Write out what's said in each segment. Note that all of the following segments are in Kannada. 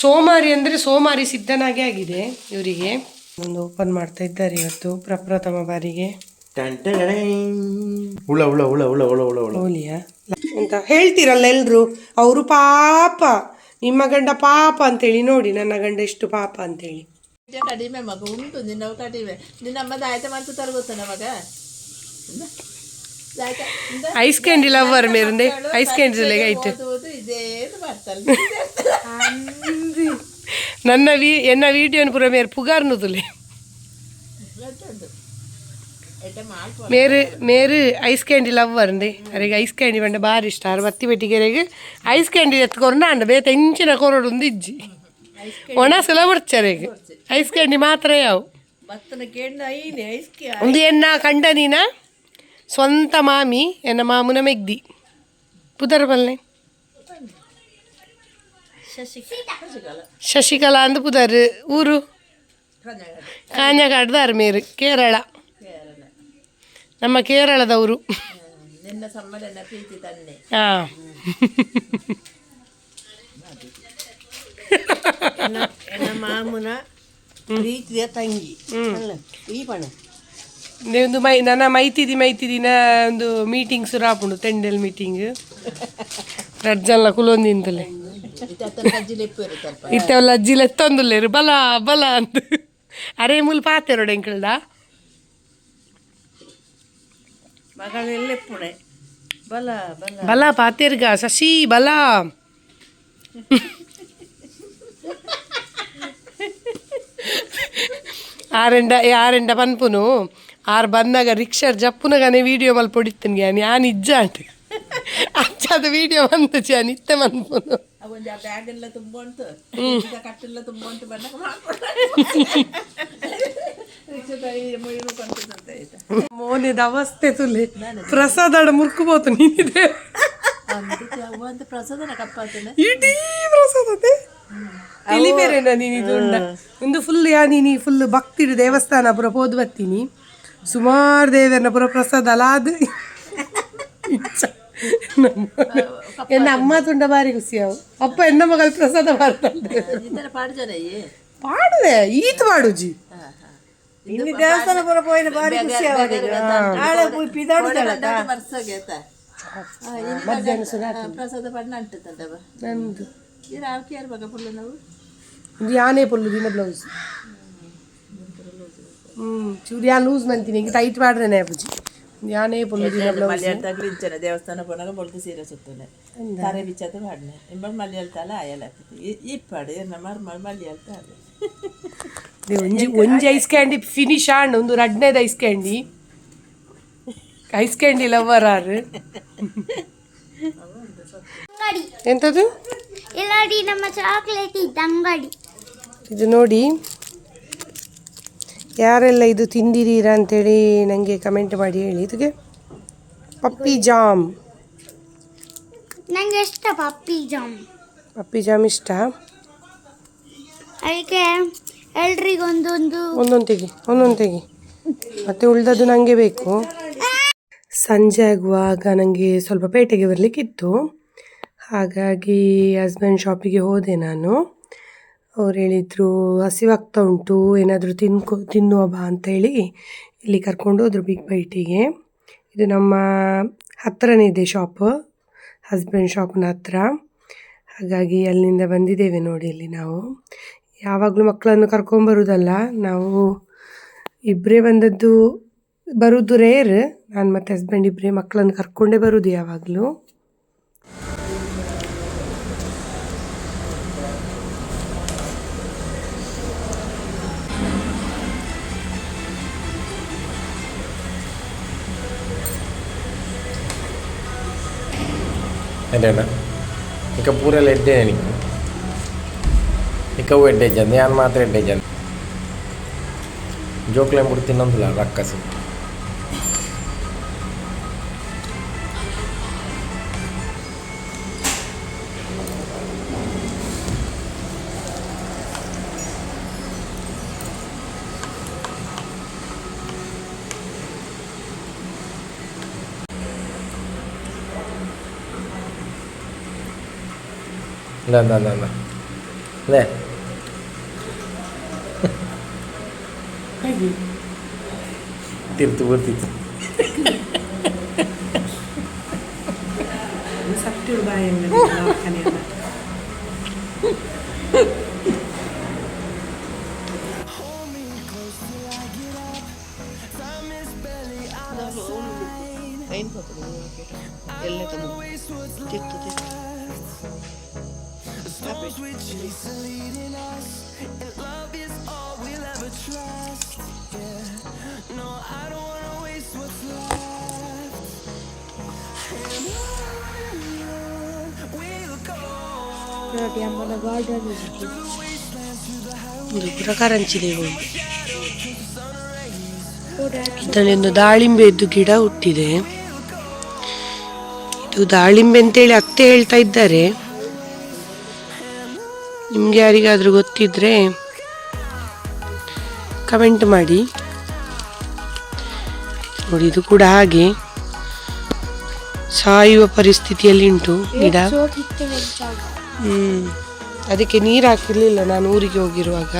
ಸೋಮಾರಿ ಅಂದರೆ ಸೋಮಾರಿ ಸಿದ್ಧನಾಗೆ ಆಗಿದೆ ಇವರಿಗೆ. ಒಂದು ಓಪನ್ ಮಾಡ್ತಾ ಇದ್ದಾರೆ ಇವತ್ತು ಪ್ರಪ್ರಥಮ ಬಾರಿಗೆ. ಹುಳ ಉಳ ಹುಳ ಉಳ ಉಳ ಉಳ ಹುಳ ಹೋಲಿಯಾ ಅಂತ ಹೇಳ್ತೀರಲ್ಲ ಎಲ್ರು? ಅವರು ಪಾಪ. ನಿಮ್ಮ ಗಂಡ ಪಾಪ ಅಂತೇಳಿ ನೋಡಿ ನನ್ನ ಗಂಡ ಎಷ್ಟು ಪಾಪ ಅಂತೇಳಿ. ಹೇಳಿ ಕಡಿಮೆ ಮಗ ಉಂಟು ನಿನ್ನವು ಕಡಿಮೆ. ನಿನ್ನಮ್ಮ ದಾಯತ ಮಾಡ್ತಾ ತರಗೊತ್ತಾನ ಮಗ. ಐಸ್ ಕ್ಯಾಂಡಿ ಲವರ್ ಮೇರಂದೆ ಐಸ್ ಕ್ಯಾಂಡಿ ಐತೆ ಓದುವುದು ಇದೇನು ಮಾಡ್ತಾರೆ ನನ್ನ ವಿ ಎನ್ನ ವಿಡಿಯೋನ ಪೂರ ಮೇರೆ ಪುಗಾರ್ನುದುಲೆ ಎಡ್ಡೆ ಮಾಡ್ಕೊ ಮೇರು ಮೇರು ಐಸ್ ಕ್ಯಾಂಡಿ ಲವ್ವರ್ ಅಂದೆ ಅರೆಗೆ ಐಸ್ ಕ್ಯಾಂಡಿ ಬಂಡ ಬಾರಿ ಇಷ್ಟ ಅರ ಬತ್ತಿ ಬೆಟ್ಟಿಗೆರೆಗೆ ಐಸ್ ಕ್ಯಾಂಡಿ ಎತ್ಕೊಂಡು ಅಂಡ ಬೇತ ಇಂಚಿನ ಕೊರಡು ಒಂದು ಇಜ್ಜಿ ಒಣ ಸುಲ ಬಿಡ್ಚಾರೆಗೆ ಐಸ್ ಕ್ಯಾಂಡಿ ಮಾತ್ರ ಯಾವು ಭತ್ತನ ಕೇಂದ್ರ ಐನೆ ಐಸ್ಕಿ ಒಂದು ಎನ್ನ ಕಂಡ ನೀನ ಸ್ವಂತ ಮಾಮಿ ಎನ್ನ ಮಾಮುನ ಮೆಗ್ದಿ. ಪುದರ್ ಶಶಿ ಶಶಿಕಲ ಅಂದು ಪುದರ್. ಊರು? ಕಾഞ്ഞಗಾಡ್ದಾರ್ ಅರ್ಮೇರ್ ಕೇರಳ. ನಮ್ಮ ಕೇರಳದವರು ಹಾಂ. ಮಾಮುನ ಪ್ರೀತಿಯ ತಂಗಿ. ಈ ಪಣ. ಒಂದು ಮೈ ನನ್ನ ಮೈತಿದಿ ಮೈತಿದಿನ ಒಂದು ಮೀಟಿಂಗ್ ಸುರಾಪುಂಡು ತೆಂಡೆಲ್ ಮೀಟಿಂಗ್ ರಡ್ಜಲ್ಲ ಕುಲೊಂದಿಂದಲೇ ಇತ್ತವಲ್ಲ ಅಜ್ಜಿಲ ಎತ್ತೊಂದುಲ್ಲೇರು ಬಲ ಬಲ ಅಂತ ಅರೆ ಮುಲ್ ಎಪ್ಪುಣೆ ಬಲ ಬಲ. ಬಲ ಪಾತೆರ್ಗ ಶಶಿ ಬಲ. ಆರೆಂಡ ಆರೆಂಡ ಪನ್ಪುನು ಆರು ಬಂದಾಗ ರಿಕ್ಷಾ ಜಪ್ಪುನಗಾನೆ ವಿಡಿಯೋ ಮಲ್ పొడిತ್ತನ್ ಗ್ಯಾನ್ ಯಾನ್ ಇಜ್ಜ ಅಂಟ ಅಜ್ಜದ ವಿಡಿಯೋ ಬಂತು ಚಾ ಇತ್ತೆ ಮನ್ಪುನು ಅವೊಂದು ಆ ಬ್ಯಾಗ್ ಎಲ್ಲ ತುಂಬ ಉಂಟು. ಈಗ ಕಟ್ಟೆಲ್ಲ ತುಂಬ ಉಂಟು ಬಂದಾಗ ಮೋನೆದ ಅವಸ್ಥೆ ತುಲೆ. ಪ್ರಸಾದ ಮುರ್ಕು ಬೋತು ನೀನಿದೆ. ಒಂದು ಪ್ರಸಾದನ ಇಡೀ ಪ್ರಸಾದತೆ. ತಲಿ ಉಂಡ. ಒಂದು ಫುಲ್ ಯಾ ನೀನು ಫುಲ್ ಭಕ್ತಿಡು ದೇವಸ್ಥಾನ ಪುರ ಹೋದ್ ಬರ್ತೀನಿ ಸುಮಾರು ದೇವರನ್ನ ಪುರ ಪ್ರಸಾದ ಅಲ್ಲ ಅದು ಇಚ್ಚ. ನಮ್ಮ- ಎನ್ನ ಅಮ್ಮ ತುಂಡ ಬಾರಿ ಖುಷಿಯಾವು ಅಪ್ಪ ಎನ್ನ ಮಗಳ ಪ್ರಸಾದ ಮಾಡ್ತಾರೆ ಇದರ ಪಾಡು ಜನ ಪಾಡುವೆ ಈತ್ ಮಾಡುಜಿ ಇಲ್ಲಿ ದೇವಸ್ಥಾನ ಪುರ ಪೋಯಿನ ಬಾರಿ ಖುಷಿ ನಾಳೆ ವರ್ಷಗೆ ಪ್ರಸಾದ ಪಡ್ನ ಅಂಟುತ್ತಂತವ ನಂದು ಇದು ಆಳ್ಕೆ ಯಾರು ಮಗ ಫುಲ್ ನಾವು ಇದು ಯಾನೇ ಪೊಲ್ಲು ದಿನ ಬ್ಲೌಸ್ ಹ್ಮ್ ಚೂರು ಯಾ ಲೂಸ್ ಮಂತೀನಿ ಈಗ ಟೈಟ್ ಮಾಡ್ರೆ ಅಪ್ಪುಜಿ ಯಾನೇ ಪೊಲ್ಲು ದಿನ ಇಂಚನೆ ದೇವಸ್ಥಾನ ಪೋನಾಗ ಬೊಳ್ದು ಸೀರೆ ಸುತ್ತನೆ. ತಾರೆ ಬಿಚ್ಚದ ಪಾಡ್ನೆ ಎಂಬ ಮಲ್ಯಾಳ್ತಾಲ ಆಯಲ್ಲ ಇಪ್ಪಾಡು ಎನ್ನ ಮರ್ ಮಲ್ಯಾಳ್ತ ಅದು ಒಂಜಿ ಒಂಜಿ ಐಸ್ ಕ್ಯಾಂಡಿ ಫಿನಿಶ್ ಆಂಡ್ ಒಂದು ರಡ್ನೇದು ice candy. Ice candy lover are. ಎಂತದು? ಇಲ್ಲಾಡಿ ನಮ್ಮ ಚಾಕ್ಲೇಟ್ ಇದ್ದ ಅಂಗಡಿ ಇದು ನೋಡಿ. ಯಾರೆಲ್ಲ ಇದು ತಿಂದಿದ್ದೀರಾ ಅಂತೇಳಿ ನನಗೆ ಕಮೆಂಟ್ ಮಾಡಿ ಹೇಳಿ. ಇದಕ್ಕೆ ಪಪ್ಪಿ ಜಾಮ್ ನಂಗೆ ಇಷ್ಟ ಪಪ್ಪಿ ಜಾಮ್ ಪಪ್ಪಿ ಜಾಮ್ ಇಷ್ಟ? ಅದಕ್ಕೆ ಎಲ್ರಿಗೂ ಒಂದೊಂದು ಒಂದೊಂದು ತೆಗಿ ಒಂದೊಂದು ತೆಗಿ ಮತ್ತೆ ಉಳ್ದದ್ದು ನನಗೆ ಬೇಕು. ಸಂಜೆ ಆಗುವಾಗ ನನಗೆ ಸ್ವಲ್ಪ ಪೇಟೆಗೆ ಬರಲಿಕ್ಕಿತ್ತು. ಹಾಗಾಗಿ ಹಸ್ಬೆಂಡ್ ಶಾಪಿಗೆ ಹೋದೆ ನಾನು. ಅವ್ರು ಹೇಳಿದರು, ಹಸಿವಾಗ್ತಾ ಉಂಟು, ಏನಾದರೂ ತಿನ್ಕೊ, ತಿನ್ನುವ ಬಾ ಅಂತ ಹೇಳಿ ಇಲ್ಲಿ ಕರ್ಕೊಂಡು ಹೋದ್ರು ಬಿಗ್ ಬೈಟಿಗೆ ಇದು ನಮ್ಮ ಹತ್ತಿರನೇ ಇದೆ ಶಾಪ್ ಹಸ್ಬೆಂಡ್ ಶಾಪ್ನ ಹತ್ರ. ಹಾಗಾಗಿ ಅಲ್ಲಿಂದ ಬಂದಿದ್ದೇವೆ ನೋಡಿ ಇಲ್ಲಿ ನಾವು. ಯಾವಾಗಲೂ ಮಕ್ಕಳನ್ನು ಕರ್ಕೊಂಬರೋದಲ್ಲ ನಾವು ಇಬ್ಬರೇ ಬಂದದ್ದು ಬರುವುದು ರೇರ್ ನಾನು ಮತ್ತು ಹಸ್ಬೆಂಡ್ ಇಬ್ಬರೇ ಮಕ್ಕಳನ್ನು ಕರ್ಕೊಂಡೇ ಬರುವುದು ಯಾವಾಗಲೂ. ಅದೇನ ಇಕ ಪೂರೆಲ್ಲ ಎಡ್ಡೆ ನಿಕ್ಕು ಇಕವು ಎಡ್ಡೆ ಜಂದ ಯಾನ್ ಮಾತ್ರ ಎಡ್ಡೆ ಜಂದ ಜೋಕ್ಲೆ ಮುಡಿ ತಿನ್ನೊಂದಿಲ್ಲ ರಕ್ಕಸಿ ಇಲ್ಲ ಇಲ್ಲ ಇಲ್ಲ ಇಲ್ಲ ಅದೇ ತಿರ್ತು ಬರ್ತಿತ್ತು ಸತ್ತಿಳು ಹೋಗಿ ಇದರಲ್ಲಿ ಒಂದು ದಾಳಿಂಬೆದ್ದು ಗಿಡ ಹುಟ್ಟಿದೆ. ಇದು ದಾಳಿಂಬೆ ಅಂತೇಳಿ ಅತ್ತೆ ಹೇಳ್ತಾ ಇದ್ದಾರೆ. ನಿಮ್ಗೆ ಯಾರಿಗಾದ್ರೂ ಗೊತ್ತಿದ್ರೆ ಕಮೆಂಟ್ ಮಾಡಿ. ನೋಡಿ ಇದು ಕೂಡ ಹಾಗೆ. ಸಾಯುವ ಪರಿಸ್ಥಿತಿಯಲ್ಲಿ ಉಂಟು ಗಿಡ ಹ್ಮ್. ಅದಕ್ಕೆ ನೀರು ಹಾಕಿರಲಿಲ್ಲ ನಾನು ಊರಿಗೆ ಹೋಗಿರುವಾಗ.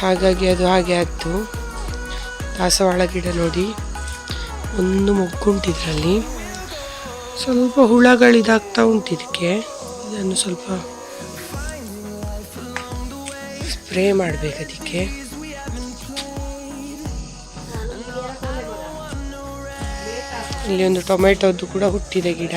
ಹಾಗಾಗಿ ಅದು ಹಾಗೆ ಆಯಿತು. ದಾಸವಾಳ ಗಿಡ ನೋಡಿ. ಒಂದು ಮೊಗ್ಗುಂಟಿದ್ರಲ್ಲಿ. ಸ್ವಲ್ಪ ಹುಳಗಳಿದಾಗ್ತಾ ಉಂಟು ಇದಕ್ಕೆ. ಇದನ್ನು ಸ್ವಲ್ಪ ಸ್ಪ್ರೇ ಮಾಡಬೇಕು ಅದಕ್ಕೆ. ಇಲ್ಲಿ ಒಂದು ಟೊಮೆಟೊದ್ದು ಕೂಡ ಹುಟ್ಟಿದೆ ಗಿಡ.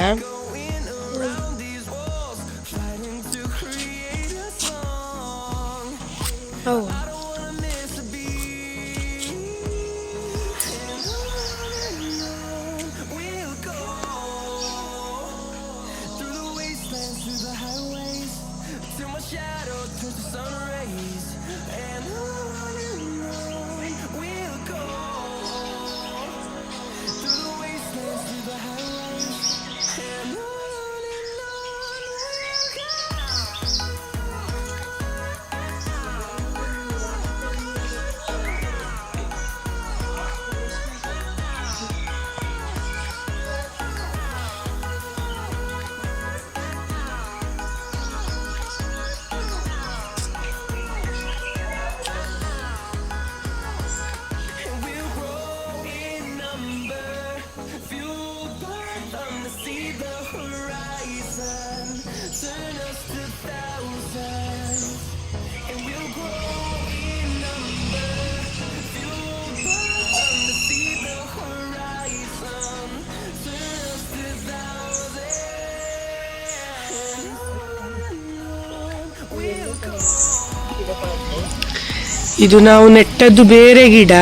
ಇದು ನಾವು ನೆಟ್ಟದ್ದು ಬೇರೆ ಗಿಡ.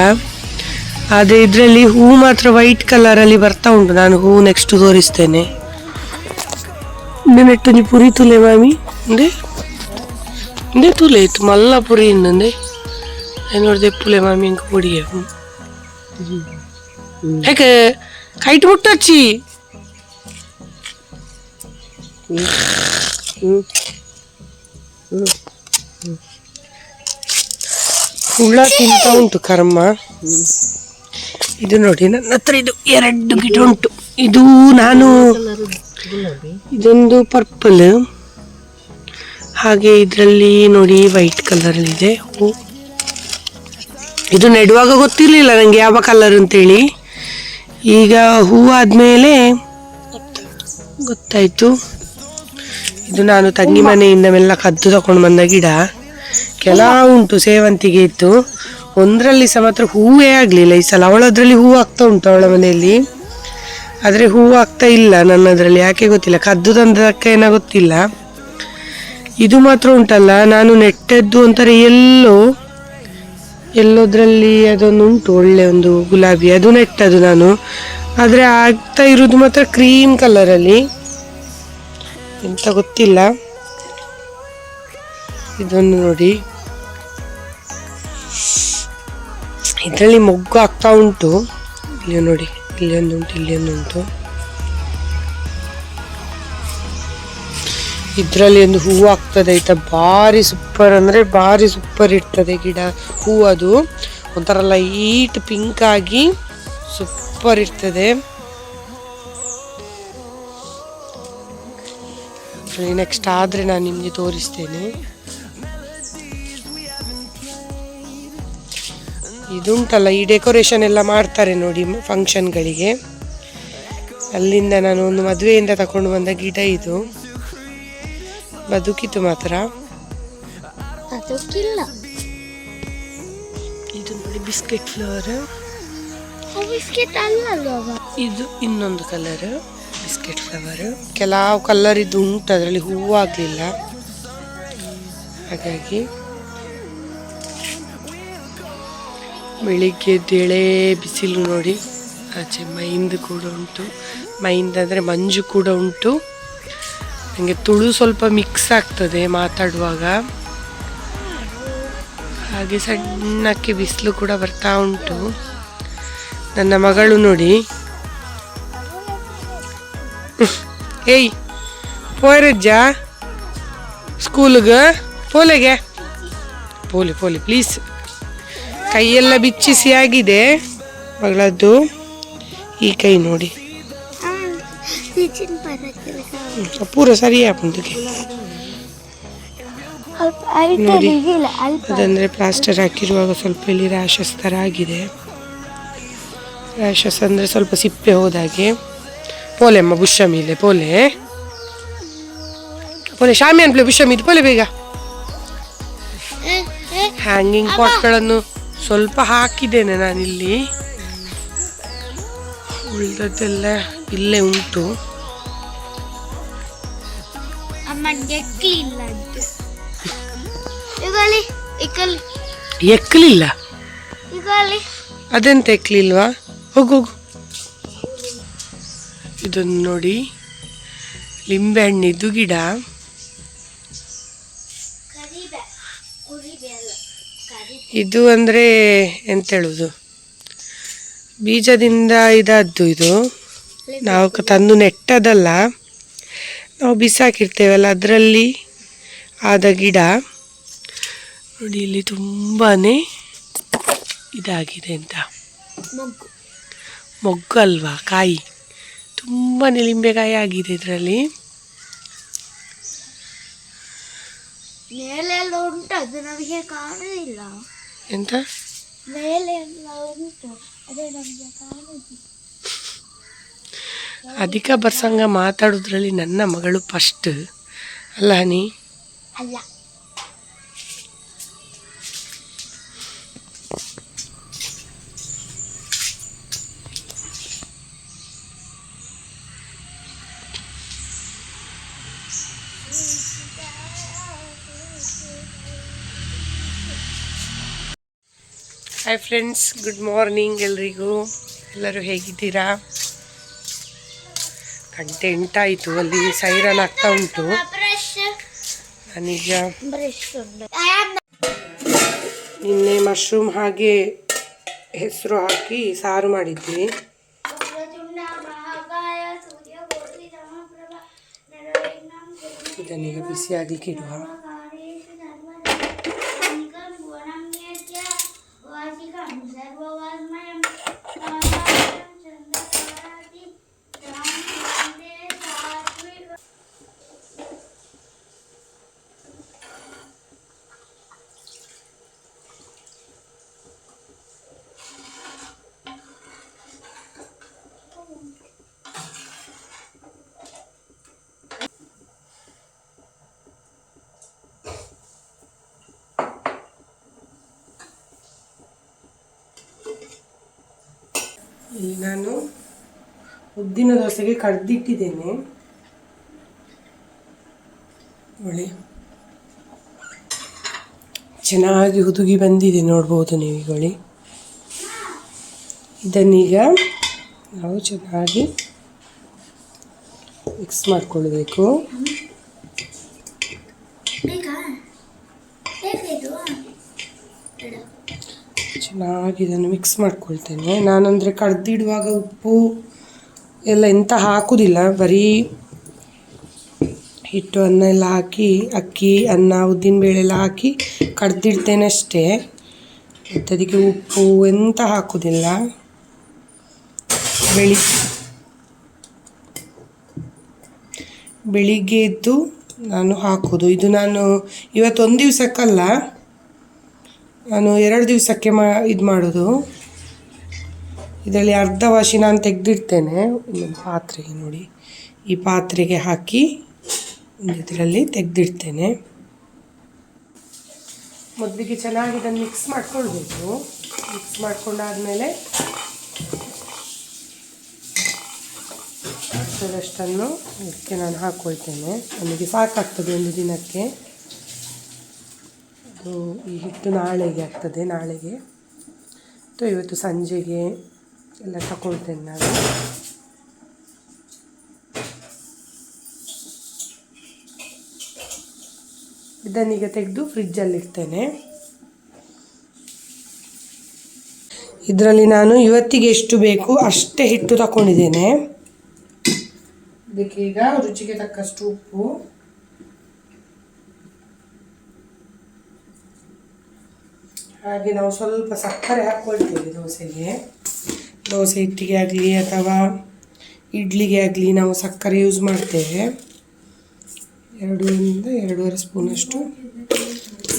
ಆದರೆ ಇದರಲ್ಲಿ ಹೂ ಮಾತ್ರ ವೈಟ್ ಕಲರಲ್ಲಿ ಬರ್ತಾ ಉಂಟು. ನಾನು ಹೂ ನೆಕ್ಸ್ಟ್ ತೋರಿಸ್ತೇನೆ. ನೆಟ್ಟು ನೆಟ್ಟು ಪುರಿ ತುಲೆ ಮಾಮಿ. ಅಂದೆ ಅಂದೆ ತುಲೆ ಇತ್ತು. ಮಲ್ಲ ಪುರಿ ಇನ್ನೊಂದೆ ನೋಡಿದೆ ಪುಲೆ ಮಾಮಿ ಇಂಕ ಪುಡಿ ಹೇಗೆ ಕೈಟ್ ಮುಟ್ಟಚ್ಚಿ ಹುಳ ತಿಂತ ಉಂಟು ಕರ್ಮ. ಇದು ನೋಡಿ ನನ್ನ ಹತ್ರ ಇದು ಎರಡು ಗಿಡ ಉಂಟು. ಇದು ನಾನು ಇದೊಂದು ಪರ್ಪಲ್ ಹಾಗೆ ಇದರಲ್ಲಿ ನೋಡಿ ವೈಟ್ ಕಲರ್ ಇದೆ. ಹೂ ಇದು ನೆಡುವಾಗ ಗೊತ್ತಿರಲಿಲ್ಲ ನನಗೆ ಯಾವ ಕಲರ್ ಅಂತೇಳಿ. ಈಗ ಹೂ ಆದಮೇಲೆ ಗೊತ್ತಾಯ್ತು. ಇದು ನಾನು ತಂಗಿ ಮನೆಯಿಂದ ಮೆಲ್ಲ ಕದ್ದು ತಗೊಂಡು ಬಂದ ಗಿಡ. ಕೆಲ ಉಂಟು ಸೇವಂತಿಗೆ ಇತ್ತು. ಒಂದರಲ್ಲಿ ಸಹ ಮಾತ್ರ ಹೂವೇ ಆಗಲಿಲ್ಲ. ಈ ಸಲ ಅವಳದ್ರಲ್ಲಿ ಹೂವು ಆಗ್ತಾ ಉಂಟು ಅವಳ ಮನೆಯಲ್ಲಿ. ಆದರೆ ಹೂವು ಆಗ್ತಾ ಇಲ್ಲ ನನ್ನದರಲ್ಲಿ. ಯಾಕೆ ಗೊತ್ತಿಲ್ಲ. ಕದ್ದು ತಂದಕ್ಕೆ ಏನೋ ಗೊತ್ತಿಲ್ಲ. ಇದು ಮಾತ್ರ ಉಂಟಲ್ಲ, ನಾನು ನೆಟ್ಟದ್ದು ಒಂಥರ ಎಲ್ಲೋ, ಎಲ್ಲೋದ್ರಲ್ಲಿ ಅದೊಂದು ಉಂಟು, ಒಳ್ಳೆ ಒಂದು ಗುಲಾಬಿ. ಅದು ನೆಟ್ಟದು ನಾನು. ಆದರೆ ಆಗ್ತಾ ಇರೋದು ಮಾತ್ರ ಕ್ರೀಮ್ ಕಲರಲ್ಲಿ. ಎಂತ ಗೊತ್ತಿಲ್ಲ. ಇದನ್ನು ನೋಡಿ. ಇದರಲ್ಲಿ ಮೊಗ್ಗು ಆಗ್ತಾ ಉಂಟು. ಇಲ್ಲಿ ನೋಡಿ ಇಲ್ಲಿ ಒಂದು ಉಂಟು ಇಲ್ಲಿ ಒಂದು ಉಂಟು. ಇದರಲ್ಲಿ ಒಂದು ಹೂವು ಆಗ್ತದೆ, ಆಯ್ತಾ? ಭಾರಿ ಸೂಪರ್ ಅಂದರೆ ಭಾರಿ ಸೂಪರ್ ಇರ್ತದೆ ಗಿಡ ಹೂವು ಅದು. ಒಂಥರ ಲೈಟ್ ಪಿಂಕ್ ಆಗಿ ಸೂಪರ್ ಇರ್ತದೆ. ನೆಕ್ಸ್ಟ್ ಆದರೆ ನಾನು ನಿಮಗೆ ತೋರಿಸ್ತೇನೆ. ಇದುಂಟಲ್ಲ ಈ ಡೆಕೋರೇಷನ್ ಎಲ್ಲ ಮಾಡ್ತಾರೆ ನೋಡಿ ಫಂಕ್ಷನ್ಗಳಿಗೆ ಅಲ್ಲಿಂದ ನಾನು ಒಂದು ಮದುವೆಯಿಂದ ತಗೊಂಡು ಬಂದ ಗಿಡ ಇದು. ಬದುಕಿತು ಮಾತ್ರ. ಇದು ನೋಡಿ ಬಿಸ್ಕೆಟ್ ಫ್ಲವರ್. ಇದು ಇನ್ನೊಂದು ಕಲರ್ ಬಿಸ್ಕೆಟ್ ಫ್ಲವರ್. ಕೆಲವು ಕಲರ್ ಇದು ಉಂಟು ಅದರಲ್ಲಿ ಹೂವು ಆಗಲಿಲ್ಲ. ಹಾಗಾಗಿ ಬೆಳಿಗ್ಗೆ ಎದ್ದೇಳೆ ಬಿಸಿಲು ನೋಡಿ, ಆಚೆ ಮೈಂದು ಕೂಡ ಉಂಟು. ಮೈಂದ್ ಅಂದರೆ ಮಂಜು ಕೂಡ ಉಂಟು. ನನಗೆ ತುಳು ಸ್ವಲ್ಪ ಮಿಕ್ಸ್ ಆಗ್ತದೆ ಮಾತಾಡುವಾಗ. ಹಾಗೆ ಸಣ್ಣಕ್ಕೆ ಬಿಸಿಲು ಕೂಡ ಬರ್ತಾ ಉಂಟು. ನನ್ನ ಮಗಳು ನೋಡಿ. ಏಯ್, ಪೋರಜ್ಜ ಸ್ಕೂಲ್ಗೆ ಪೋಲೆಗೆ? ಪೋಲಿ ಪೋಲಿ ಪ್ಲೀಸ್ ಕೈಯೆಲ್ಲ ಬಿಚ್ಚಿಸಿ ಆಗಿದೆ. ಮಗಳದ್ದು ಈ ಕೈ ನೋಡಿ. ಪೂರ ಸರಿ ಆಪುಂದಕ್ಕೆ ಅಲ್ಪ ಅಲ್ಪ ನೋಡಿ. ಅದಂದರೆ ಪ್ಲಾಸ್ಟರ್ ಹಾಕಿರುವಾಗ ಸ್ವಲ್ಪ ಇಲ್ಲಿ ರ್ಯಾಷಸ್ ಥರ ಆಗಿದೆ ರ್ಯಾಷಸ್ ಅಂದರೆ ಸ್ವಲ್ಪ ಸಿಪ್ಪೆ ಹೋದಾಗೆ. ಪೋಲೆ ಅಮ್ಮ ಬುಷ ಮೇಲೆ ಪೋಲೆ. ಪೋಲೆ ಶಾಮಿ ಅನ್ಪ್ಲೆ ಬುಷ ಮೀದು ಪೋಲೆ ಬೇಗ. ಹ್ಯಾಂಗಿಂಗ್ ಪಾಟ್ಗಳನ್ನು ಸ್ವಲ್ಪ ಹಾಕಿದ್ದೇನೆ ನಾನಿಲ್ಲಿ. ಉಳಿದದ್ದೆಲ್ಲ ಇಲ್ಲೇ ಉಂಟು. ಎಕ್ಕಲಿಲ್ಲ ಅದೆಂತ ಎಕ್ಲಿಲ್ವಾ? ಹೋಗು ಹೋಗು. ಇದನ್ನು ನೋಡಿ. ಲಿಂಬೆ ಹಣ್ಣಿದ್ದು ಗಿಡ. ಇದು ಅಂದರೆ ಎಂತ ಹೇಳುದು ಬೀಜದಿಂದ ಇದಾದ್ದು ಇದು. ನಾವು ತಂದು ನೆಟ್ಟದಲ್ಲ. ನಾವು ಬಿಸಾಕಿರ್ತೇವಲ್ಲ ಅದರಲ್ಲಿ ಆದ ಗಿಡ. ನೋಡಿ ಇಲ್ಲಿ ತುಂಬಾ ಇದಾಗಿದೆ ಅಂತ. ಮೊಗ್ಗು. ಮೊಗ್ಗು ಅಲ್ವಾ ಕಾಯಿ. ತುಂಬಾ ಲಿಂಬೆಕಾಯಿ ಆಗಿದೆ ಇದರಲ್ಲಿ. ಮೇಲೆ ಎಲ್ಲ ಉಂಟು ಅದು ನಮಗೆ ಕಾಣುದಿಲ್ಲ ಎಂತ? ಮೇಲೆ ಎಲ್ಲ ಉಂಟು ಅದೇ ನಮಗೆ ಕಾಣುದಿಲ್ಲ ಅಧಿಕ ಪ್ರಸಂಗ ಮಾತಾಡೋದ್ರಲ್ಲಿ ನನ್ನ ಮಗಳು ಫಸ್ಟ್ ಅಲ್ಲ ಹನಿ? ಅಲ್ಲ. ಹಾಯ್ ಫ್ರೆಂಡ್ಸ್ ಗುಡ್ ಮಾರ್ನಿಂಗ್ ಎಲ್ರಿಗೂ. ಎಲ್ಲರೂ ಹೇಗಿದ್ದೀರಾ? ಗಂಟೆ ಎಂಟಾಯಿತು ಅಲ್ಲಿ ಸೈರನ್ ಆಗ್ತಾ ಉಂಟು. ನಾನೀಗ ನಿನ್ನೆ ಮಶ್ರೂಮ್ ಹಾಗೆ ಹೆಸರು ಹಾಕಿ ಸಾರು ಮಾಡಿದ್ವಿ. ಇದನ್ನೀಗ ಬಿಸಿ ಆಗ್ಲಿಕ್ಕೆ ಇಡುವ. ಇಲ್ಲಿ ನಾನು ಉದ್ದಿನ ದೋಸೆಗೆ ಕಡ್ದಿಟ್ಟಿದ್ದೇನೆ. ಒಳ್ಳೆ. ಚೆನ್ನಾಗಿ ಹುದುಗಿ ಬಂದಿದೆ ನೋಡ್ಬೋದು ನೀವು ಈಗಳಿ ಇದನ್ನೀಗ ನಾವು ಚೆನ್ನಾಗಿ ಮಿಕ್ಸ್ ಮಾಡಿಕೊಳ್ಬೇಕು ಬೇಕಾ ಹೇಗಿದು ಚೆನ್ನಾಗಿ ಇದನ್ನು ಮಿಕ್ಸ್ ಮಾಡ್ಕೊಳ್ತೇನೆ. ನಾನಂದರೆ ಕಡ್ದಿಡುವಾಗ ಉಪ್ಪು ಎಲ್ಲ ಎಂತ ಹಾಕೋದಿಲ್ಲ. ಬರೀ ಹಿಟ್ಟು, ಅನ್ನ ಎಲ್ಲ ಹಾಕಿ, ಅಕ್ಕಿ, ಅನ್ನ ಉದ್ದಿನಬೇಳೆ ಎಲ್ಲ ಹಾಕಿ ಕಡ್ದಿಡ್ತೇನೆ ಅಷ್ಟೇ. ಮತ್ತು ಅದಕ್ಕೆ ಉಪ್ಪು ಎಂತ ಹಾಕೋದಿಲ್ಲ. ಬೆಳಿ, ಬೆಳಿಗ್ಗೆ ಎದ್ದು ನಾನು ಹಾಕೋದು. ಇದು ನಾನು ಇವತ್ತು ಒಂದು ದಿವಸಕ್ಕಲ್ಲ. ನಾನು ಎರಡು ದಿವಸಕ್ಕೆ ಮಾ, ಇದು ಮಾಡೋದು. ಇದರಲ್ಲಿ ಅರ್ಧ ವಾಶಿ ನಾನು ತೆಗೆದಿಡ್ತೇನೆ. ಇನ್ನೊಂದು ಪಾತ್ರೆಗೆ ನೋಡಿ. ಈ ಪಾತ್ರೆಗೆ ಹಾಕಿ ಒಂದು ಇದರಲ್ಲಿ ತೆಗೆದಿಡ್ತೇನೆ. ಮೊದಲಿಗೆ ಚೆನ್ನಾಗಿ ಇದನ್ನು ಮಿಕ್ಸ್ ಮಾಡ್ಕೊಳ್ಬೇಕು. ಮಿಕ್ಸ್ ಮಾಡ್ಕೊಂಡಾದಮೇಲೆ ಅಷ್ಟನ್ನು ಇದಕ್ಕೆ ನಾನು ಹಾಕ್ಕೊಳ್ತೇನೆ ನಮಗೆ ಸಾಕಾಗ್ತದೆ ಒಂದು ದಿನಕ್ಕೆ. ಈ ಹಿಟ್ಟು ನಾಳೆಗೆ ಆಗ್ತದೆ, ನಾಳೆಗೆ. ಮತ್ತು ಇವತ್ತು ಸಂಜೆಗೆ ಎಲ್ಲ ತಗೊಳ್ತೇನೆ ನಾನು. ಇದನ್ನೀಗ ತೆಗೆದು ಫ್ರಿಜ್ಜಲ್ಲಿ ಇಡ್ತೇನೆ ಇದರಲ್ಲಿ ನಾನು ಇವತ್ತಿಗೆ ಎಷ್ಟು ಬೇಕು ಅಷ್ಟೇ ಹಿಟ್ಟು ತಗೊಂಡಿದ್ದೇನೆ ಇದಕ್ಕೆ ಈಗ ರುಚಿಗೆ ತಕ್ಕಷ್ಟು ಉಪ್ಪು. ಹಾಗೆ ನಾವು ಸ್ವಲ್ಪ ಸಕ್ಕರೆ ಹಾಕ್ಕೊಳ್ತೇವೆ ದೋಸೆಗೆ. ದೋಸೆ ಹಿಟ್ಟಿಗೆ ಆಗಲಿ ಅಥವಾ ಇಡ್ಲಿಗೆ ಆಗಲಿ ನಾವು ಸಕ್ಕರೆ ಯೂಸ್ ಮಾಡ್ತೇವೆ. ಎರಡೂರಿಂದ ಎರಡೂವರೆ ಸ್ಪೂನಷ್ಟು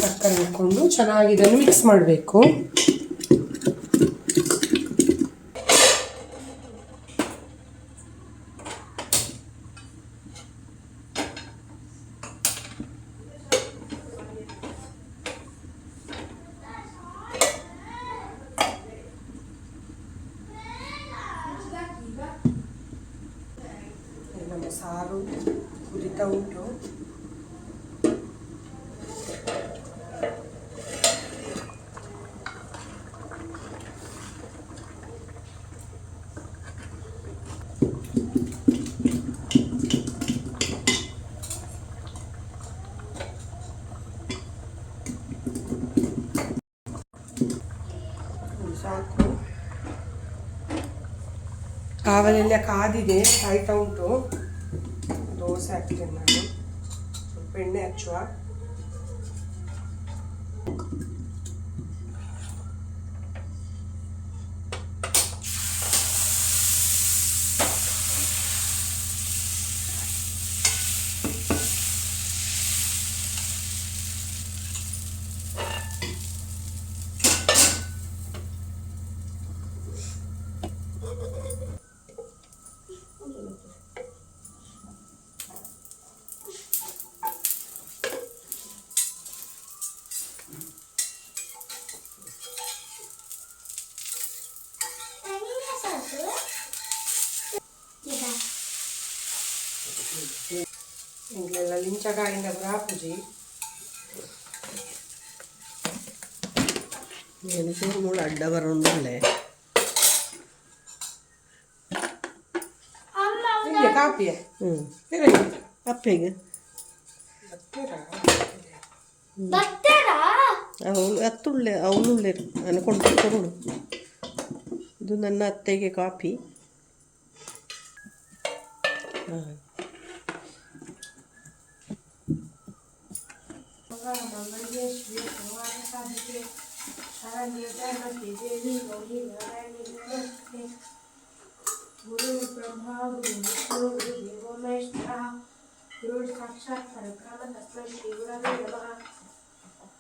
ಸಕ್ಕರೆ ಹಾಕ್ಕೊಂಡು ಚೆನ್ನಾಗಿ ಇದನ್ನು ಮಿಕ್ಸ್ ಮಾಡಬೇಕು ನಮ್ಮ ಸಾರು ಕುರಿತಾ ಉಂಟು ಕಾವಲೆಲ್ಲ ಕಾದಿದೆ ಕಾಯ್ತಾ ಉಂಟು. ದೋಸೆ ಹಾಕ್ತೇನೆ ನಾನು ಸ್ವಲ್ಪ ಎಣ್ಣೆ ಹಚ್ಚುವ ಚಗಾಯಿಂದ ರಾಪುಜಿ എനിക്ക് നമ്മൾ അഡ്ഡ പറഞ്ഞല്ലേ ഇല്ല കാപ്പിയ അപ്പേക്ക് ಅವಳು ಅತ್ತುಳ್ಳೆ ಅವಳುಳ್ಳೆ ಅನ್ಕೊಂಡು ತಗೊಂಡು ಇದು ನನ್ನ ಅತ್ತೆಗೆ ಕಾಫಿ ಹಾಂ 만만해 주의 공화를 사주게 사람이 따라 기대니 너희 나라에는 गुरु ब्रह्मा गुरु गुरु देवो महेश्वरः गुरुर् साक्षात् परब्रह्म तस्मै श्रीगुरवे नमः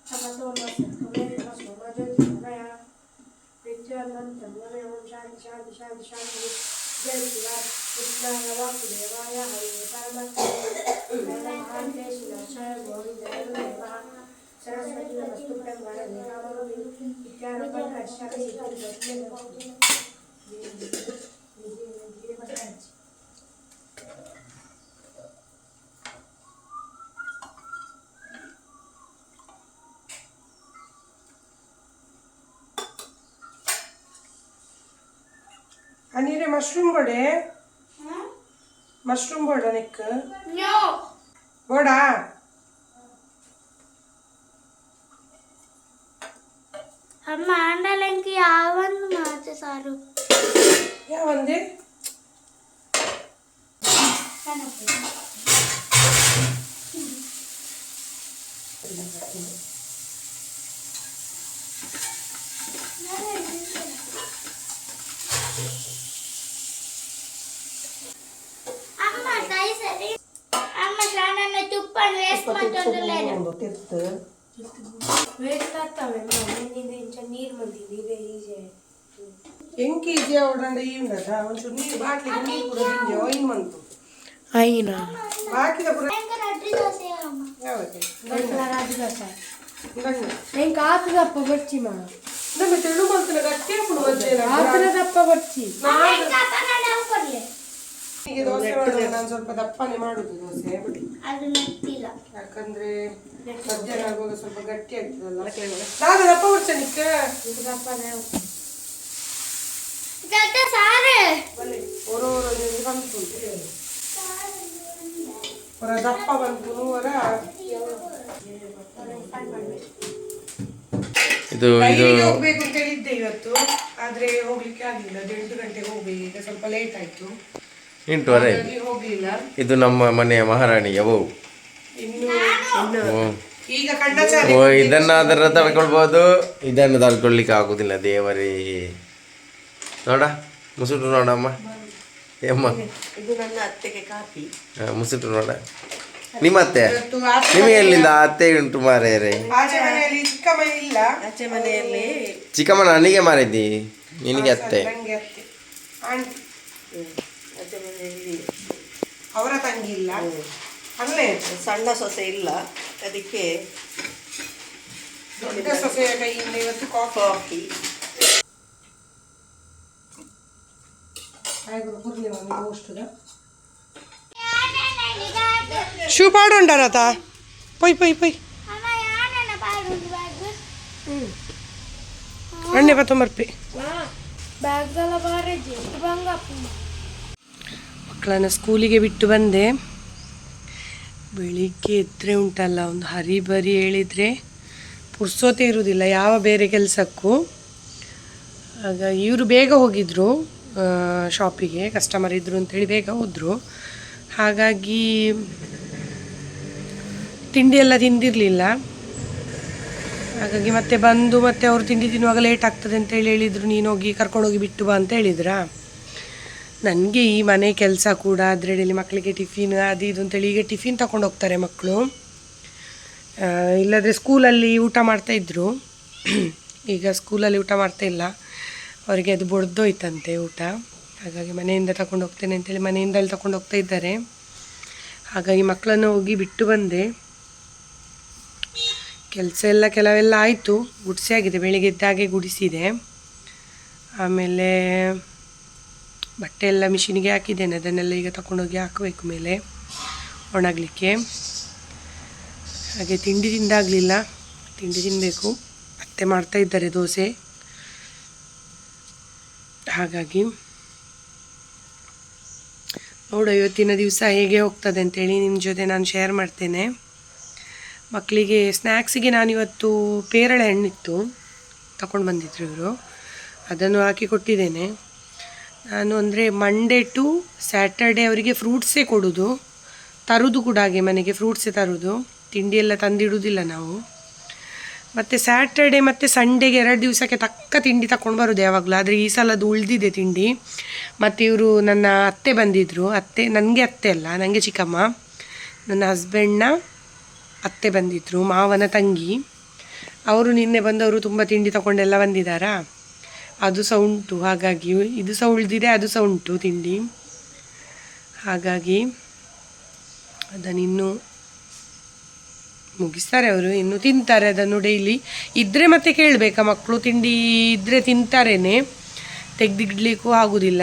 तपसो न सत्त्वे न सोमजोतिर्मय विद्याधनं तन्वमे ॐ शान्ति शान्ति शान्ति शान्ति जय शिवाय కృష్ణానవ దేవాయ హరి పరమేశ్వరాయ ಅಮ್ಮ ಆಂಡಲಂಕಿ ಯಾವನ್ನು ಮಾತೆ ಸಾರು ಯಾವಂದೆ ಅಮ್ಮ ಕೈ ಸರಿ ಅಮ್ಮ ನನ್ನ ಒಂದು ತಿರ್ತು ಎಂಕಿ ಈಜಿ ಅವಡಂಡ ಈ ಉಂಡದ ಒಂಚೂರು ನೀರು ಬಾಟ್ಲಿಗೆ ನೀರು ಕೂಡ ತಿಂಜೆ ಒಯ್ನ್ ಮಂತು అయినా ಬಾಕಿದ ಪುರ ఇంకా రెడ్డి దోశ అమ్మ ಯಾವತ್ತೆ నేను కాదు తప్ప వచ్చి మా ನಮ್ಮ ತೆಳು ಮಂತನ ಗಟ್ಟಿ ಹಾಕೊಂಡು ಬಂದೇನ ఆతన తప్ప వచ్చి ఇంకా అతనే అనుకోలే ಹೀಗೆ ದೋಸೆ ಮಾಡಿದ್ರೆ ನಾನು ಸ್ವಲ್ಪ ದಪ್ಪನೆ ಮಾಡುದು ದೋಸೆ అది నెత్తిల ಯಾಕಂದ್ರೆ ಮಧ್ಯಾಹ್ನ ಆಗುವಾಗ ಸ್ವಲ್ಪ ಗಟ್ಟಿ ಆಗ್ತದಲ್ಲ. ನಾನು ದಪ್ಪ ಬರ್ತಾನಿಕ್ಕೆ ஒரு ஒரு நிமிடம் சொல்கிறேன் ஒரு தப்ப ಇದು ಇದು. ಹೋಗ್ಬೇಕು ಅಂತ ಹೇಳಿದ್ದೆ ಇವತ್ತು ಆದರೆ ಹೋಗ್ಲಿಕ್ಕೆ ಆಗಲಿಲ್ಲ. ಅದು ಎಂಟು ಗಂಟೆಗೆ ಹೋಗ್ಬೇಕು ಈಗ ಸ್ವಲ್ಪ ಲೇಟ್ ಆಯಿತು. ಎಂಟುವರೆ ಹೋಗ್ಲಿಲ್ಲ. ಇದು ನಮ್ಮ ಮನೆಯ ಮಹಾರಾಣಿ ಹೋಗು ಓ. ಈಗ ಕಣ್ಣಚಾರಿ ಓ ಇದನ್ನಾದರೂ ತಡ್ಕೊಳ್ಬೋದು ಇದನ್ನು ತಡ್ಕೊಳ್ಲಿಕ್ಕೆ ಆಗುದಿಲ್ಲ ದೇವರೇ. ನೋಡ ಮುಸುಟು ನೋಡಮ್ಮ. ಏಮ್ಮ ಮುಸುಟು ನೋಡ. ನಿಮ್ಮ ಅತ್ತೆ? ನಿಮಗೆ ಎಲ್ಲಿಂದ ಅತ್ತೆ ಉಂಟು ಮಾರೇರೆ ಚಿಕ್ಕಮ್ಮ ನನಗೆ ಮಾರಿದ್ದಿ? ನಿನಗೆ ಅತ್ತೆ? ನಂಗೆ ಅತ್ತೆ. ಆಚೆ ಮನೆಯಲ್ಲಿ ಅವರ ತಂಗಿ ಇಲ್ಲ. ಅಲ್ಲೇ ಸಣ್ಣ ಸೊಸೆ ಇಲ್ಲ ಅದಕ್ಕೆ ದೊಡ್ಡ ಸೊಸೆಯ ಕೈಯಿಂದ ಇವತ್ತು ಕಾಫಿ ಕಾಫಿ ಆಯ್ತು ಪೂರ್ಣಿಮಾ ನೀವು ಅಷ್ಟುದ ಶೂ ಪಾಡುಂಡಾರತ ಪೊಯ್ ಪೊಯ್ ಪೊಯ್ అమ్మ యాడన పాడు బ్యాగ్ ಅಣ್ಣೆ ಪತ್ತೊಂಬರ್ಪಿ బ్యాగ్ గల బారే జెట్ బంగా ಮಕ್ಕಳನ್ನ ಸ್ಕೂಲಿಗೆ ಬಿಟ್ಟು ಬಂದೆ ಬೆಳಿಗ್ಗೆ ಇದ್ದರೆ ಉಂಟಲ್ಲ, ಒಂದು ಹರಿಬರಿ ಹೇಳಿದರೆ ಪುರ್ಸೋತೆ ಇರುವುದಿಲ್ಲ ಯಾವ ಬೇರೆ ಕೆಲಸಕ್ಕೂ. ಆಗ ಇವರು ಬೇಗ ಹೋಗಿದ್ರು ಶಾಪಿಗೆ ಕಸ್ಟಮರ್ ಇದ್ದರು ಅಂತೇಳಿ ಬೇಗ ಹೋದರು. ಹಾಗಾಗಿ ತಿಂಡಿ ಎಲ್ಲ ತಿಂದಿರಲಿಲ್ಲ. ಹಾಗಾಗಿ ಮತ್ತೆ ಬಂದು ಮತ್ತೆ ಅವರು ತಿಂಡಿ ತಿನ್ನುವಾಗ ಲೇಟ್ ಆಗ್ತದೆ ಅಂತೇಳಿ ಹೇಳಿದರು, ನೀನು ಹೋಗಿ ಕರ್ಕೊಂಡೋಗಿ ಬಿಟ್ಟು ಬಾ ಅಂತ ಹೇಳಿದ್ರಾ? ನನಗೆ ಈ ಮನೆ ಕೆಲಸ ಕೂಡ ಅದರಲ್ಲಿ ಮಕ್ಕಳಿಗೆ ಟಿಫಿನ್ ಅದು ಇದು ಅಂತೇಳಿ ಈಗ ಟಿಫಿನ್ ತಗೊಂಡು ಹೋಗ್ತಾರೆ ಮಕ್ಕಳು ಇಲ್ಲದ್ರೆ ಸ್ಕೂಲಲ್ಲಿ ಊಟ ಮಾಡ್ತಾ ಇದ್ರು. ಈಗ ಸ್ಕೂಲಲ್ಲಿ ಊಟ ಮಾಡ್ತಾ ಇಲ್ಲ. ಅವರಿಗೆ ಅದು ಬೊಡ್ದೋಯ್ತಂತೆ ಊಟ. ಹಾಗಾಗಿ ಮನೆಯಿಂದ ತಗೊಂಡು ಹೋಗ್ತೇನೆ ಅಂತೇಳಿ ಮನೆಯಿಂದ ಅಲ್ಲಿ ತಗೊಂಡು ಹೋಗ್ತಾ ಇದ್ದಾರೆ. ಹಾಗಾಗಿ ಮಕ್ಕಳನ್ನು ಹೋಗಿ ಬಿಟ್ಟು ಬಂದೆ. ಕೆಲಸ ಎಲ್ಲ ಕೆಲವೆಲ್ಲ ಆಯಿತು. ಗುಡಿಸಿ ಆಗಿದೆ. ಬೆಳಿಗ್ಗೆ ಎದ್ದಾಗೆ ಗುಡಿಸಿದೆ. ಆಮೇಲೆ ಬಟ್ಟೆ ಎಲ್ಲ ಮಿಷಿನಿಗೆ ಹಾಕಿದ್ದೇನೆ. ಅದನ್ನೆಲ್ಲ ಈಗ ತಗೊಂಡೋಗಿ ಹಾಕಬೇಕು ಮೇಲೆ. ಒಣಗಲಿಕ್ಕೆ. ಹಾಗೆ ತಿಂಡಿ ತಿಂದಾಗಲಿಲ್ಲ. ತಿಂಡಿ ತಿನ್ನಬೇಕು ಅತ್ತೆ ಮಾಡ್ತಾ ಇದ್ದಾರೆ ದೋಸೆ. ಹಾಗಾಗಿ ನೋಡು ಇವತ್ತಿನ ದಿವಸ ಹೇಗೆ ಹೋಗ್ತದೆ ಅಂತೇಳಿ ನಿಮ್ಮ ಜೊತೆ ನಾನು ಶೇರ್ ಮಾಡ್ತೇನೆ. ಮಕ್ಕಳಿಗೆ ಸ್ನ್ಯಾಕ್ಸಿಗೆ ನಾನಿವತ್ತು ಪೇರಳೆ ಹಣ್ಣಿತ್ತು. ತಗೊಂಡು ಬಂದಿದ್ರು ಇವರು. ಅದನ್ನು ಹಾಕಿ ಕೊಟ್ಟಿದ್ದೇನೆ. ನಾನು ಅಂದರೆ ಮಂಡೇ ಟು ಸ್ಯಾಟರ್ಡೆ ಅವರಿಗೆ ಫ್ರೂಟ್ಸೇ ಕೊಡೋದು. ತರೋದು ಕೂಡ ಹಾಗೆ ಮನೆಗೆ ಫ್ರೂಟ್ಸೇ ತರೋದು. ತಿಂಡಿ ಎಲ್ಲ ತಂದಿಡುವುದಿಲ್ಲ ನಾವು. ಮತ್ತು ಸ್ಯಾಟರ್ಡೆ ಮತ್ತು ಸಂಡೇಗೆ ಎರಡು ದಿವಸಕ್ಕೆ ತಕ್ಕ ತಿಂಡಿ ತಗೊಂಡು ಬರೋದು ಯಾವಾಗಲೂ. ಆದರೆ ಈ ಸಲ ಅದು ಉಳಿದಿದೆ ತಿಂಡಿ. ಮತ್ತು ಇವರು ನನ್ನ ಅತ್ತೆ ಬಂದಿದ್ದರು ಅತ್ತೆ, ನನಗೆ ಅತ್ತೆ ಅಲ್ಲ ನನಗೆ ಚಿಕ್ಕಮ್ಮ. ನನ್ನ ಹಸ್ಬೆಂಡ್ನ ಅತ್ತೆ ಬಂದಿದ್ದರು ಮಾವನ ತಂಗಿ. ಅವರು ನಿನ್ನೆ ಬಂದವರು ತುಂಬ ತಿಂಡಿ ತಗೊಂಡೆಲ್ಲ ಬಂದಿದ್ದಾರಾ? ಅದು ಸಹ ಉಂಟು. ಹಾಗಾಗಿ ಇದು ಸಹ ಉಳಿದಿದೆ, ಅದು ಸಹ ಉಂಟು ತಿಂಡಿ. ಹಾಗಾಗಿ ಅದನ್ನಿನ್ನು ಮುಗಿಸ್ತಾರೆ ಅವರು. ಇನ್ನು ತಿಂತಾರೆ ಅದನ್ನು ಡೈಲಿ ಇದ್ದರೆ ಮತ್ತೆ ಕೇಳಬೇಕಾ ಮಕ್ಕಳು ತಿಂಡಿ ಇದ್ದರೆ ತಿಂತಾರೇನೆ? ತೆಗೆದಿಡ್ಲಿಕ್ಕೂ ಆಗೋದಿಲ್ಲ.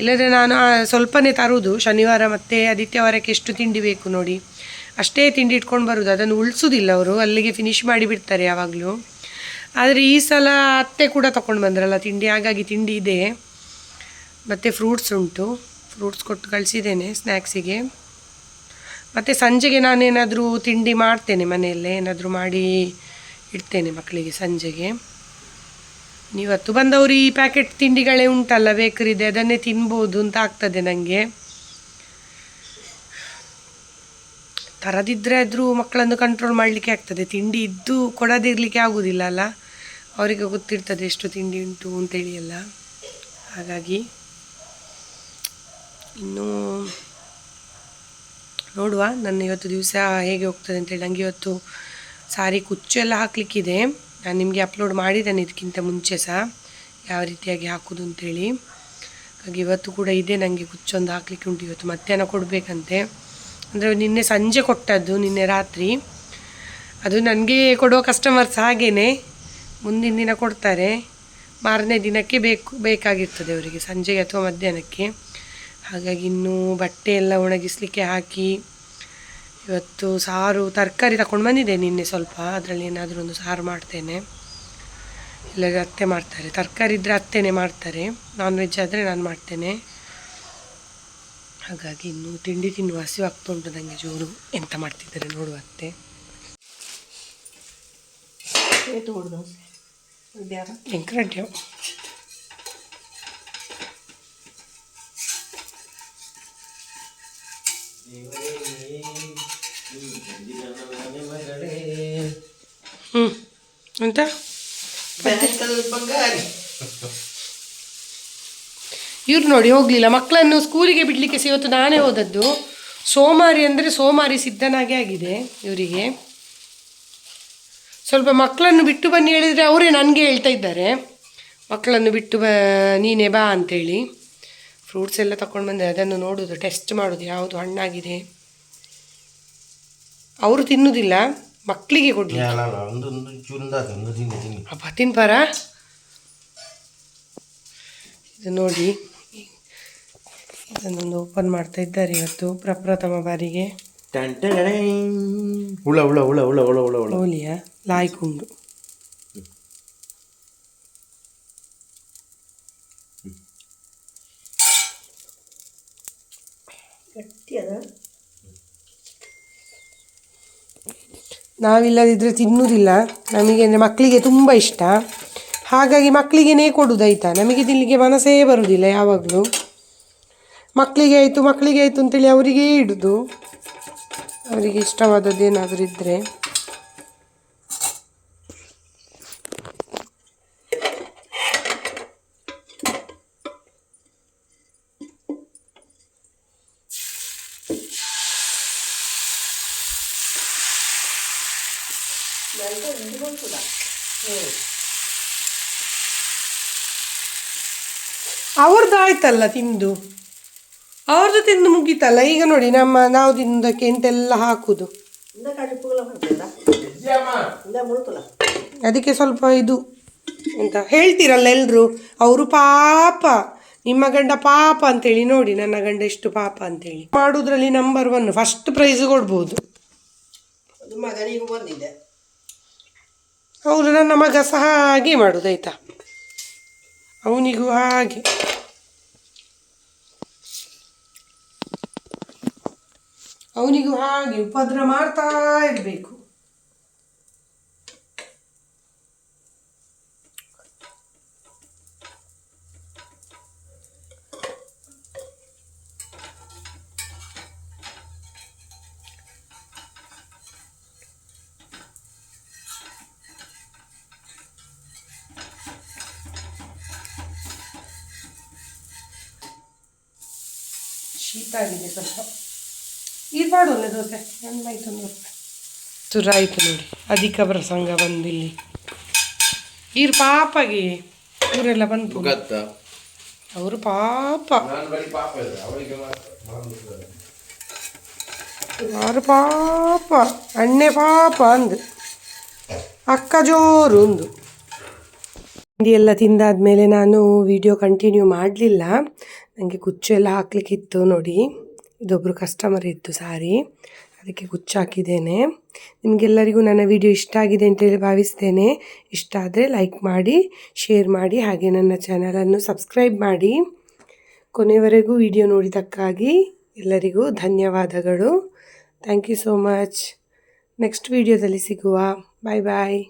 ಇಲ್ಲದ್ರೆ ನಾನು ಸ್ವಲ್ಪನೇ ತರುವುದು ಶನಿವಾರ ಮತ್ತು ಆದಿತ್ಯವಾರಕ್ಕೆ ಎಷ್ಟು ತಿಂಡಿ ಬೇಕು ನೋಡಿ. ಅಷ್ಟೇ ತಿಂಡಿ ಇಟ್ಕೊಂಡು ಬರೋದು. ಅದನ್ನು ಉಳಿಸೋದಿಲ್ಲ ಅವರು. ಅಲ್ಲಿಗೆ ಫಿನಿಶ್ ಮಾಡಿಬಿಡ್ತಾರೆ ಯಾವಾಗಲೂ. ಆದರೆ ಈ ಸಲ ಅತ್ತೆ ಕೂಡ ತಗೊಂಡು ಬಂದ್ರಲ್ಲ ತಿಂಡಿ, ಹಾಗಾಗಿ ತಿಂಡಿ ಇದೆ. ಮತ್ತು ಫ್ರೂಟ್ಸ್ ಉಂಟು. ಫ್ರೂಟ್ಸ್ ಕೊಟ್ಟು ಕಳಿಸಿದ್ದೇನೆ ಸ್ನ್ಯಾಕ್ಸಿಗೆ ಮತ್ತು ಸಂಜೆಗೆ ನಾನೇನಾದರೂ ತಿಂಡಿ ಮಾಡ್ತೇನೆ ಮನೆಯಲ್ಲೇ, ಏನಾದರೂ ಮಾಡಿ ಇಡ್ತೇನೆ ಮಕ್ಕಳಿಗೆ ಸಂಜೆಗೆ. ನೀವತ್ತು ಬಂದವರು ಈ ಪ್ಯಾಕೆಟ್ ತಿಂಡಿಗಳೇ ಉಂಟಲ್ಲ, ಬೇಕರಿದೆ, ಅದನ್ನೇ ತಿನ್ಬೋದು ಅಂತ ಆಗ್ತದೆ ನನಗೆ ತರದಿದ್ದರೆ ಆದರೂ ಮಕ್ಕಳನ್ನು ಕಂಟ್ರೋಲ್ ಮಾಡಲಿಕ್ಕೆ ಆಗ್ತದೆ. ತಿಂಡಿ ಇದ್ದು ಕೊಡದಿರಲಿಕ್ಕೆ ಆಗುವುದಿಲ್ಲ ಅಲ್ಲ. ಅವರಿಗೆ ಗೊತ್ತಿರ್ತದೆ ಎಷ್ಟು ತಿಂಡಿ ಉಂಟು ಅಂತೇಳಿ ಎಲ್ಲ. ಹಾಗಾಗಿ ಇನ್ನೂ ನೋಡುವ ನನ್ನ ಇವತ್ತು ದಿವಸ ಹೇಗೆ ಹೋಗ್ತದೆ ಅಂತೇಳಿ ನನಗೆ ಇವತ್ತು ಸಾರಿ ಕುಚ್ಚು ಎಲ್ಲ ಹಾಕಲಿಕ್ಕಿದೆ. ನಾನು ನಿಮಗೆ ಅಪ್ಲೋಡ್ ಮಾಡಿದ್ದೇನೆ ಇದಕ್ಕಿಂತ ಮುಂಚೆ ಸಹ. ಯಾವ ರೀತಿಯಾಗಿ ಹಾಕೋದು ಅಂತೇಳಿ ಹಾಗಾಗಿ ಇವತ್ತು ಕೂಡ ಇದೆ ನನಗೆ ಕುಚ್ಚೊಂದು ಹಾಕ್ಲಿಕ್ಕೆ ಉಂಟು ಇವತ್ತು. ಮಧ್ಯಾಹ್ನ ಕೊಡಬೇಕಂತೆ. ಅಂದರೆ ನಿನ್ನೆ ಸಂಜೆ ಕೊಟ್ಟದ್ದು, ನಿನ್ನೆ ರಾತ್ರಿ. ಅದು ನನಗೆ ಕೊಡುವ ಕಸ್ಟಮರ್ಸ್ ಹಾಗೇನೆ. ಮುಂದಿನ ದಿನ ಕೊಡ್ತಾರೆ. ಮಾರನೇ ದಿನಕ್ಕೆ ಬೇಕು, ಬೇಕಾಗಿರ್ತದೆ ಅವರಿಗೆ, ಸಂಜೆಗೆ ಅಥವಾ ಮಧ್ಯಾಹ್ನಕ್ಕೆ. ಹಾಗಾಗಿ ಇನ್ನೂ ಬಟ್ಟೆ ಎಲ್ಲ ಒಣಗಿಸ್ಲಿಕ್ಕೆ ಹಾಕಿ, ಇವತ್ತು ಸಾರು, ತರಕಾರಿ ತಗೊಂಡು ಬಂದಿದ್ದೆ ನಿನ್ನೆ ಸ್ವಲ್ಪ, ಅದರಲ್ಲಿ ಏನಾದರೂ ಒಂದು ಸಾರು ಮಾಡ್ತೇನೆ. ಇಲ್ಲದ್ರೆ ಅತ್ತೆ ಮಾಡ್ತಾರೆ, ತರಕಾರಿ ಇದ್ದರೆ ಅತ್ತೆನೇ ಮಾಡ್ತಾರೆ ನಾನ್ ವೆಜ್ ಆದರೆ ನಾನು ಮಾಡ್ತೇನೆ. ಹಾಗಾಗಿ ಇನ್ನು ತಿಂಡಿ ತಿನ್ನುವ ಹಸಿವು ಆಗ್ತಾ ಉಂಟು ನನಗೆ ಜೋರು. ಎಂತ ಮಾಡ್ತಿದ್ದಾರೆ ನೋಡುವ ಅತ್ತೆ. ಇದ್ಯಾರ? ಹ್ಞೂ ಎಂತ? ಬಂಗಾರಿ. ಇವ್ರು ನೋಡಿ ಹೋಗಲಿಲ್ಲ. ಮಕ್ಕಳನ್ನು ಸ್ಕೂಲಿಗೆ ಬಿಡಲಿಕ್ಕೆ ಇವತ್ತು ನಾನೇ ಹೋದದ್ದು. ಸೋಮಾರಿ ಅಂದರೆ ಸೋಮಾರಿ ಸಿದ್ಧನಾಗೆ ಆಗಿದೆ ಇವರಿಗೆ. ಸ್ವಲ್ಪ ಮಕ್ಕಳನ್ನು ಬಿಟ್ಟು ಬನ್ನಿ ಹೇಳಿದರೆ ಅವರೇ ನನಗೆ ಹೇಳ್ತಾ ಇದ್ದಾರೆ. ಮಕ್ಕಳನ್ನು ಬಿಟ್ಟು ಬ ನೀನೇ ಬಾ ಅಂತೇಳಿ ಫ್ರೂಟ್ಸ್ ಎಲ್ಲ ತಗೊಂಡು ಬಂದೆ ಅದನ್ನು ನೋಡೋದು ಟೆಸ್ಟ್ ಮಾಡೋದು ಯಾವುದು ಹಣ್ಣಾಗಿದೆ. ಅವರು ತಿನ್ನುವುದಿಲ್ಲ ಮಕ್ಕಳಿಗೆ ಕೊಡಲಿ ಅಪ್ಪ ತಿನ್ಪಾರ? ಇದು ನೋಡಿ ಇದನ್ನೊಂದು ಓಪನ್ ಮಾಡ್ತಾ ಇದ್ದಾರೆ ಇವತ್ತು ಪ್ರಪ್ರಥಮ ಬಾರಿಗೆ. ಟಂಟಗಣೇ ಹುಳ ಹುಳ ಹುಳ ಹುಳ ಹುಳ ಹುಳ ಹುಳ ಹೋಲಿಯ ಲಾಯ್ಕುಂಡು ನಾವಿಲ್ಲದಿದ್ದರೆ ತಿನ್ನುವುದಿಲ್ಲ ನಮಗೆ ಅಂದರೆ ಮಕ್ಕಳಿಗೆ ತುಂಬ ಇಷ್ಟ. ಹಾಗಾಗಿ ಮಕ್ಕಳಿಗೆನೇ ಕೊಡುವುದಾಯ್ತಾ ಆಯಿತಾ ನಮಗೆ ತಿನ್ನಲಿಕ್ಕೆ ಮನಸ್ಸೇ ಬರುವುದಿಲ್ಲ ಯಾವಾಗಲೂ. ಮಕ್ಕಳಿಗೆ ಆಯಿತು ಮಕ್ಕಳಿಗೆ ಆಯಿತು ಅಂತೇಳಿ ಅವರಿಗೇ ಇಡೋದು. ಅವರಿಗೆ ಇಷ್ಟವಾದದ್ದು ಏನಾದರೂ ಇದ್ದರೆ ಅವ್ರದ್ದು ಆಯ್ತಲ್ಲ ತಿಂದು. ಅವ್ರದ್ದು ತಿಂದು ಮುಗೀತಲ್ಲ. ಈಗ ನೋಡಿ ನಮ್ಮ ನಾವು ತಿಂದಕ್ಕೆ ಎಂತೆಲ್ಲ ಹಾಕುದು. ಅದಕ್ಕೆ ಸ್ವಲ್ಪ ಇದು ಎಂತ ಹೇಳ್ತೀರಲ್ಲ ಎಲ್ಲರೂ ಅವರು ಪಾಪ ನಿಮ್ಮ ಗಂಡ ಪಾಪ ಅಂತೇಳಿ ನೋಡಿ ನನ್ನ ಗಂಡ ಎಷ್ಟು ಪಾಪ ಅಂತೇಳಿ. ಮಾಡುದ್ರಲ್ಲಿ ನಂಬರ್ ಒನ್ ಫಸ್ಟ್ ಪ್ರೈಸ್ ಕೊಡ್ಬೋದು. ಹೌದು ನನ್ನ ಮಗ ಸಹ ಹಾಗೆ ಮಾಡುದಾಯ್ತಾ ಅವನಿಗೂ ಹಾಗೆ. ಅವನಿಗೂ ಹಾಗೆ ಉಪದ್ರ ಮಾಡ್ತಾ ಇರಬೇಕು. ಶೀತ ಆಗಿದೆ ಸ್ವಲ್ಪ. ಇದು ಮಾಡು ಒಳ್ಳೆ ದೋಸೆ. ನನ್ನ ಆಯ್ತು ತುರ ಆಯ್ತು ನೋಡಿ. ಅಧಿಕ ಪ್ರಸಂಗ ಬಂದಿಲ್ಲಿ. ಇರು ಪಾಪಗೆ ಇವರೆಲ್ಲ ಬಂದು ಗೊತ್ತ ಅವರು ಪಾಪ. ಅವರು ಪಾಪ ಅಣ್ಣೆ ಪಾಪ ಅಂದು. ಅಕ್ಕ ಜೋರು ಒಂದು ತಿಂಡಿ ಎಲ್ಲ ತಿಂದಾದ್ಮೇಲೆ ನಾನು ವಿಡಿಯೋ ಕಂಟಿನ್ಯೂ ಮಾಡಲಿಲ್ಲ. ನನಗೆ ಕುಚ್ಚು ಎಲ್ಲ ಹಾಕ್ಲಿಕ್ಕಿತ್ತು ನೋಡಿ. ಇದೊಬ್ಬರು ಕಸ್ಟಮರ್ ಇತ್ತು ಸಾರಿ. ಅದಕ್ಕೆ ಕುಚ್ಚು ಹಾಕಿದ್ದೇನೆ ನಿಮಗೆಲ್ಲರಿಗೂ ನನ್ನ ವಿಡಿಯೋ ಇಷ್ಟ ಆಗಿದೆ ಅಂತೇಳಿ ಭಾವಿಸ್ತೇನೆ. ಇಷ್ಟ ಆದರೆ ಲೈಕ್ ಮಾಡಿ ಶೇರ್ ಮಾಡಿ, ಹಾಗೆ ನನ್ನ ಚಾನಲನ್ನು ಸಬ್ಸ್ಕ್ರೈಬ್ ಮಾಡಿ. ಕೊನೆವರೆಗೂ ವಿಡಿಯೋ ನೋಡಿದ್ದಕ್ಕಾಗಿ ಎಲ್ಲರಿಗೂ ಧನ್ಯವಾದಗಳು. Thank you so much next ವಿಡಿಯೋದಲ್ಲಿ ಸಿಗುವ. ಬಾಯ್ ಬಾಯ್